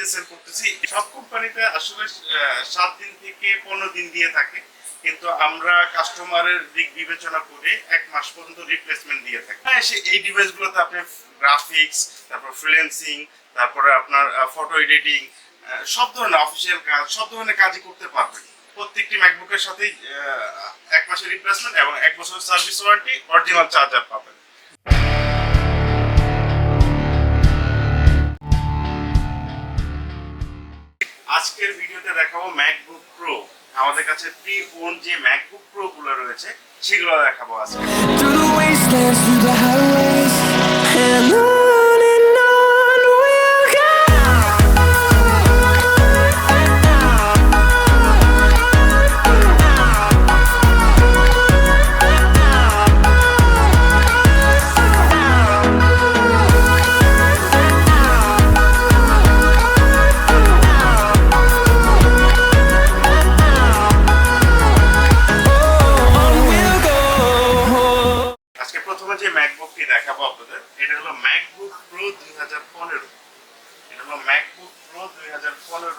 প্রাইসে সেল করতেছি সব কোম্পানিতে আসলে সাত দিন থেকে পনেরো দিন দিয়ে থাকে। কিন্তু আমরা কাস্টমারের দিক বিবেচনা করে এক মাস পর্যন্ত রিপ্লেসমেন্ট দিয়ে থাকি। হ্যাঁ সে এই ডিভাইসগুলোতে আপনি গ্রাফিক্স তারপর ফ্রিল্যান্সিং তারপরে আপনার ফটো এডিটিং সব ধরনের অফিসিয়াল কাজ, সব ধরনের কাজই করতে পারবেন। প্রত্যেকটি ম্যাকবুকের সাথেই এক মাসের রিপ্লেসমেন্ট এবং এক বছরের সার্ভিস ওয়ারেন্টি অরিজিনাল চার্জার পাবেন। দেখাবো ম্যাকবুক প্রো আমাদের কাছে প্রি ওন যে ম্যাকবুক প্রো গুলো রয়েছে, সেগুলো দেখাবো আজকে।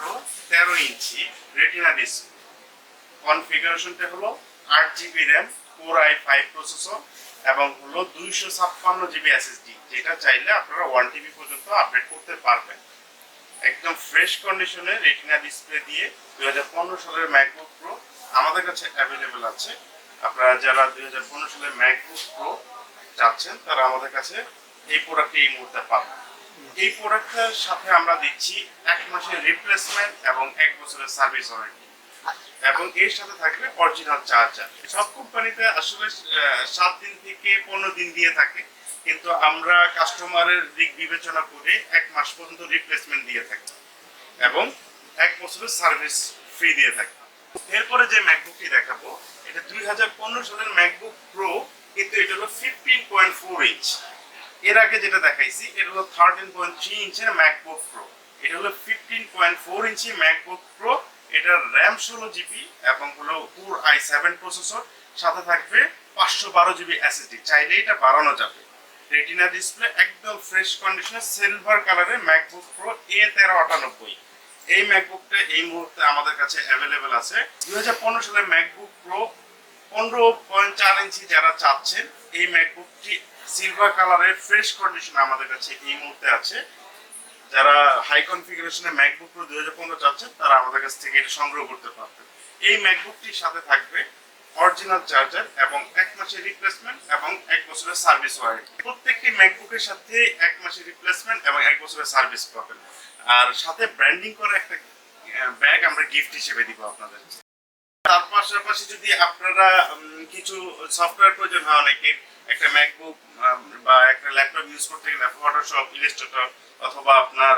পনেরো তেরো ইঞ্চি রেটিনা ডিসপ্লে কনফিগারেশনটা হলো আট GB RAM four i five processor এবং হলো দুইশো ছাপ্পান্ন জিবি এসএসডি যেটা চাইলে আপনারা ওয়ান টিবি পর্যন্ত আপডেট করতে পারবেন। একদম ফ্রেশ কন্ডিশনে রেটিনা ডিসপ্লে দিয়ে দুই হাজার পনেরো সালের ম্যাকবুক প্রো আমাদের কাছে অ্যাভেলেবেল আছে। আপনারা যারা দুই হাজার পনেরো সালের ম্যাকবুক প্রো চাচ্ছেন, তারা আমাদের কাছে এই প্রোডাক্টটি এই মুহূর্তে পাবেন। এই প্রোডাক্টের সাথে আমরা দিচ্ছি এক মাসের রিপ্লেসমেন্ট এবং এক বছরের সার্ভিস ওয়ারেন্টি এবং এর সাথে থাকবে অরিজিনাল চার্জার সব কোম্পানিতে আসলে সাত দিন থেকে পনেরো দিন দিয়ে থাকে, কিন্তু আমরা কাস্টমারের দিক বিবেচনা করে এক মাস পর্যন্ত রিপ্লেসমেন্ট দিয়ে থাকি এবং এক বছরের সার্ভিস ফ্রি দিয়ে থাকি। এরপরে যে ম্যাকবুকটি দেখাবো, এটা দুই হাজার পনেরো সালের ম্যাকবুক প্রো কিন্তু এটা হলো ফিফটিন পয়েন্ট ফোর ইঞ্চ এর আগে যেটা দেখাইছি, এটা হলো থার্টিন পয়েন্ট থ্রি ইঞ্চের ম্যাকবুক প্রো এটা হলো fifteen point four inch MacBook Pro এটার র্যাম ষোলো জিবি এবং হলো কোর আই সেভেন প্রসেসর সাথে থাকবে পাঁচশো বারো জিবি এসএসডি চাইলে এটা বাড়ানো যাবে। রেটিনা ডিসপ্লে একদম ফ্রেশ কন্ডিশনে সিলভার কালারের ম্যাকবুক প্রো এ তেরো আটানব্বই। এই ম্যাকবুকটা এই মুহূর্তে আমাদের কাছে অ্যাভেলেবেল আছে। দু হাজার পনেরো সালের ম্যাকবুক প্রো পনেরো পয়েন্ট চার ইঞ্চি যারা চাচ্ছেন, এই ম্যাকবুকটি সিলভার কালারের ফ্রেশ কন্ডিশন আমাদের কাছে এই মুহূর্তে আছে। যারা হাই কনফিগারেশনে ম্যাকবুক প্রো দুই হাজার পনেরো চাচ্ছেন, তারা আমাদের কাছ থেকে এটা সংগ্রহ করতে পারবেন। এই ম্যাকবুকটির সাথে থাকবে অরিজিনাল চার্জার এবং এক মাসের রিপ্লেসমেন্ট এবং এক বছরের সার্ভিস ওয়ারেন্টি প্রত্যেকটি ম্যাকবুকের সাথে এক মাসের রিপ্লেসমেন্ট এবং এক বছরের সার্ভিস পাবেন। আর সাথে ব্র্যান্ডিং করা একটা ব্যাগ আমরা গিফট হিসেবে দিব আপনাদের তার পাশাপাশি যদি আপনারা কিছু সফটওয়্যার প্রয়োজন হয় অনেকে, একটা ম্যাকবুক বা একটা ল্যাপটপ ইউজ করতে গেলে ফটোশপ ইলাস্ট্রেটর অথবা আপনার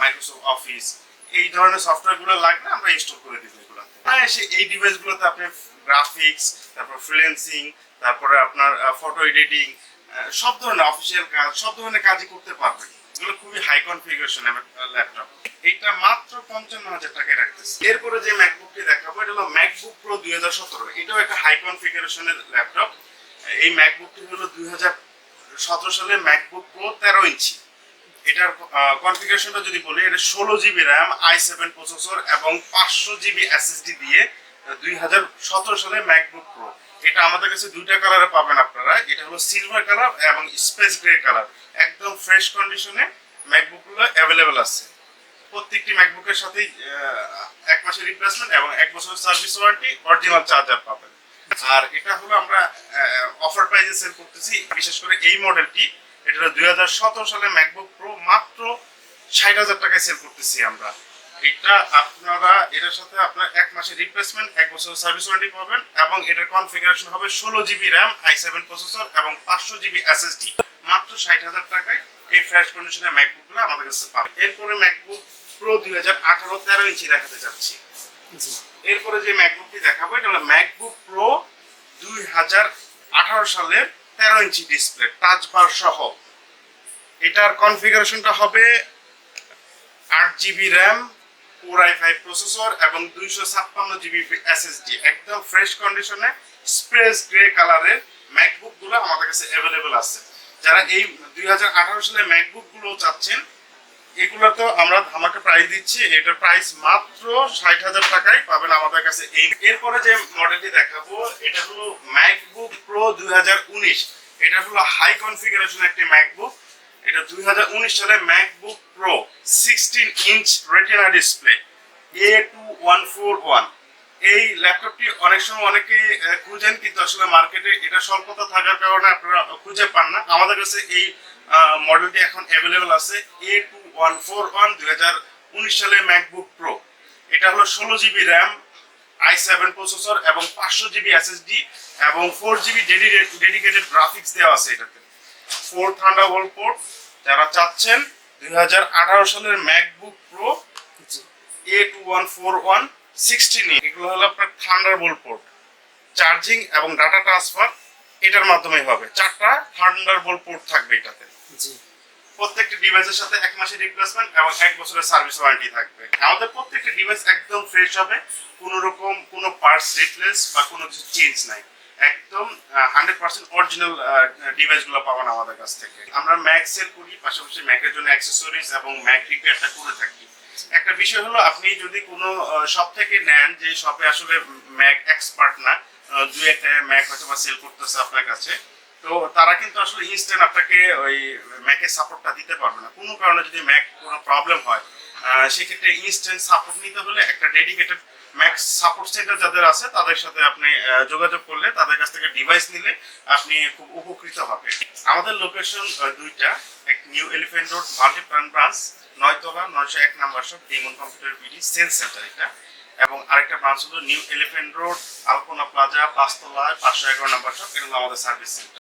মাইক্রোসফট অফিস এই ধরনের সফটওয়্যারগুলো লাগলে আমরা ইনস্টল করে দিব এগুলো। হ্যাঁ সে এই ডিভাইসগুলোতে আপনি গ্রাফিক্স তারপর ফ্রিল্যান্সিং তারপরে আপনার ফটো এডিটিং সব ধরনের অফিসিয়াল কাজ, সব ধরনের কাজই করতে পারবেন। এগুলো খুবই হাই কনফিগারেশন ল্যাপটপ এইটা মাত্র পঞ্চান্ন হাজার টাকায় রাখতেছে। এরপরে যে ম্যাকবুকটি দেখাবো, এটা হলো ম্যাকবুক প্রো দুই হাজার সতেরো। এটাও একটা হাই কনফিগারেশনের ল্যাপটপ এই ম্যাকবুকটি হলো দুই হাজার সতেরো সালে ম্যাকবুক প্রো তেরো ইঞ্চি। এটার কনফিগারেশনটা যদি বলি, এটা ষোলো GB RAM i seven processor এবং পাঁচশো জিবি এসএসডি দিয়ে দুই হাজার সতেরো সালে ম্যাকবুক প্রো এটা আমাদের কাছে দুইটা কালারে পাবেন আপনারা। এটা হলো সিলভার কালার এবং স্পেস গ্রে কালার একদম ফ্রেশ কন্ডিশনে ম্যাকবুকগুলো অ্যাভেলেবেল আছে। প্রত্যেকটি ম্যাকবুকের সাথেই এক মাসের রিপ্লেসমেন্ট এবং এক বছরের সার্ভিস ওয়ারেন্টি অরিজিনাল চার্জার পাবেন। আর এটা হলো আমরা অফার প্রাইসে সেল করতেছি বিশেষ করে এই মডেলটি এটা হলো দুই হাজার সতেরো সালে ম্যাকবুক প্রো মাত্র ষাট হাজার টাকায় সেল করতেছি আমরা। এটা আপনারা এটার সাথে আপনার এক মাসের রিপ্লেসমেন্ট এক বছরের সার্ভিস ওয়ারেন্টি পাবেন এবং এটার কনফিগারেশন হবে ষোলো GB RAM i seven processor এবং পাঁচশো জিবি এসএসডি মাত্র ষাট হাজার টাকায় এই ফ্রেশ কন্ডিশনের ম্যাকবুকগুলো আমাদের কাছে পাবেন। এরপরে ম্যাকবুক প্রো দুই হাজার আঠারো তেরো ইঞ্চি দেখাতে চাচ্ছি। এরপরে যে ম্যাকবুকটি দেখাবো এটা হলো ম্যাকবুক প্রো দুই হাজার আঠারো সালের তেরো ইঞ্চি ডিসপ্লে টাচ বার সহ। এটার কনফিগারেশনটা হবে আট GB RAM four i five processor এবং দুইশো ছাপ্পান্ন জিবি এসএসডি একদম ফ্রেশ কন্ডিশনে স্পেস গ্রে কালারের ম্যাকবুকগুলো আমাদের কাছে অ্যাভেলেবেল আছে। যারা এই দুই হাজার আঠারো সালে ম্যাকবুকগুলো চাচ্ছেন এগুলো তো আমরা ধামাকে প্রাইস দিচ্ছি, এটার প্রাইস মাত্র ষাট হাজার টাকায় পাবেন আমাদের কাছে এই। এরপরে যে মডেলটি দেখাবো, এটা হলো ম্যাকবুক প্রো দুই হাজার উনিশ। এটা হলো হাই কনফিগারেশন একটি ম্যাকবুক এটা দুই হাজার উনিশ সালে MacBook Pro sixteen inch retina display A two one four one এই ল্যাপটপটি অনেক সময় অনেকে খুঁজেন, কিন্তু আসলে মার্কেটে এটা স্বল্পতা থাকার কারণে আপনারা খুঁজে পান না। আমাদের কাছে এই মডেলটি এখন অ্যাভেলেবল আছে A two one four one দুই হাজার উনিশ সালে ম্যাকবুক প্রো এটা হলো ষোলো GB RAM i seven processor এবং পাঁচশো জিবি এসএসডি এবং ফোর জিবি ডেডিকেটেড গ্রাফিক্স দেওয়া আছে এটাতে। ফোর থান্ডারবোল্ট পোর্ট যারা চাচ্ছেন দুই হাজার আঠারো সালের MacBook Pro A two one four one sixteen এগুলো হলো আপনার থান্ডারবোল্ট পোর্ট চার্জিং এবং ডাটা ট্রান্সফার এটার মাধ্যমে হবে। চারটা থান্ডার থান্ডারবোল্ট পোর্ট থাকবে এটাতে। জি। প্রত্যেকটি ডিভাইসের সাথে এক মাসের রিপ্লেসমেন্ট এবং এক বছরের সার্ভিস ওয়ারেন্টি থাকবে। আমাদের প্রত্যেকটি ডিভাইস একদম ফ্রেশ হবে, কোনো রকম কোনো পার্টস রিপ্লেস বা কোনো কিছু চেঞ্জ নাই। একদম হান্ড্রেড পার্সেন্ট অরিজিনাল ডিভাইসগুলো পাবেন আমাদের কাছ থেকে। আমরা ম্যাক সেল করি, পাশাপাশি ম্যাকের জন্য অ্যাক্সেসরিজ এবং ম্যাক রিপেয়ারটা করে থাকি। একটা বিষয় হলো, আপনি যদি কোনো শপ থেকে নেন যে শপে আসলে ম্যাক এক্সপার্ট না দু একটা ম্যাক হয়তো বা সেল করতেছে আপনার কাছে তো তারা কিন্তু আসলে ইনস্ট্যান্ট আপনাকে ওই ম্যাকের সাপোর্টটা দিতে পারবে না। কোনো কারণে যদি ম্যাক কোনো প্রবলেম হয় সেক্ষেত্রে ইনস্ট্যান্ট সাপোর্ট নিতে হলে একটা ডেডিকেটেড ম্যাক সাপোর্ট সেন্টার যাদের আছে, তাদের সাথে আপনি যোগাযোগ করলে, তাদের কাছ থেকে ডিভাইস নিলে আপনি খুব উপকৃত হবে। আমাদের লোকেশন দুইটা, এক new elephant road multiplan branch নয়তলা, নয়শো এক number shop demon computer BD sense centre এটা। এবং আরেকটা ব্রাঞ্চ হলো new elephant road Alpana plaza পাঁচতলায়, পাঁচশো এগারো নাম্বার শপ এটা হলো আমাদের সার্ভিস সেন্টার